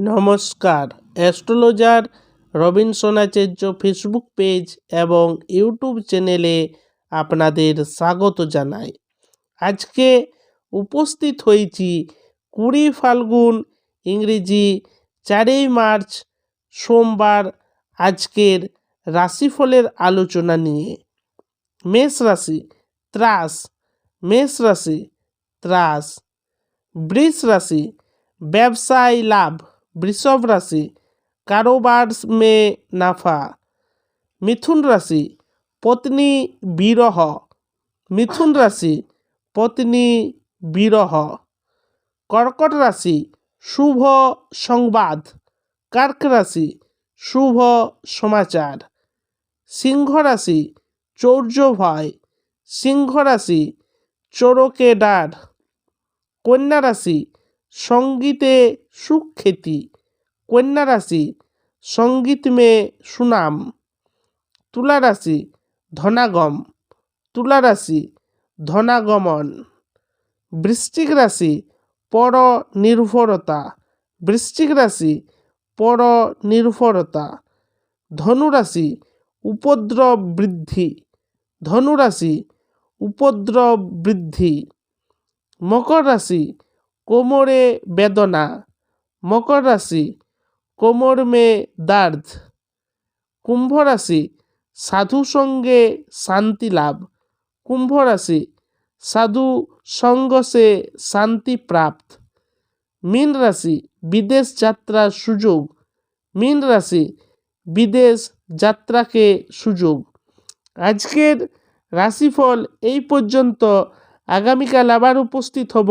নমস্কার। Astrologer Robinson Acharya Facebook page এবং YouTube চ্যানেলে আপনাদের স্বাগত জানাই। আজকে উপস্থিত হয়েছি কুড়ি ফাল্গুন, ইংরেজি চারই মার্চ, সোমবার আজকের রাশিফলের আলোচনা নিয়ে। মেষ রাশি, ত্রাস। মেষ রাশি, ত্রাস। বৃষ রাশি, ব্যবসায় লাভ। বৃষভ রাশি কারোবার में নাফা, মিথুন রাশি, পত্নী বিরহ, মিথুন রাশি, পত্নী বিরহ, কর্কট রাশি, শুভ সংবাদ, কার্ক রাশি, শুভ সমাচার, সিংহ রাশি, চৌর্য ভয়, সিংহ রাশি চোরকে ডার কন্যা রাশি সঙ্গীতে সুখ্যাতি, কন্যা রাশি, সংগীত মে সুনাম, তুলা রাশি, ধনাগম, তুলা রাশি, ধনাগমন, বৃশ্চিক রাশি পর নির্ভরতা বৃশ্চিক রাশি পর নির্ভরতা ধনুরাশি উপদ্রব বৃদ্ধি ধনুরাশি উপদ্রব বৃদ্ধি, মকর রাশি কোমরে বেদনা, মকর রাশি, কোমর মে দর্দ, কুম্ভ রাশি, সাধু সঙ্গে শান্তি লাভ, কুম্ভ রাশি, সাধু সঙ্গ সে শান্তি প্রাপ্ত, মীন রাশি, বিদেশ যাত্রার সুযোগ, মীন রাশি, বিদেশ যাত্রাকে সুযোগ। আজকের রাশিফল এই পর্যন্ত। আগামীকাল আবার উপস্থিত হব।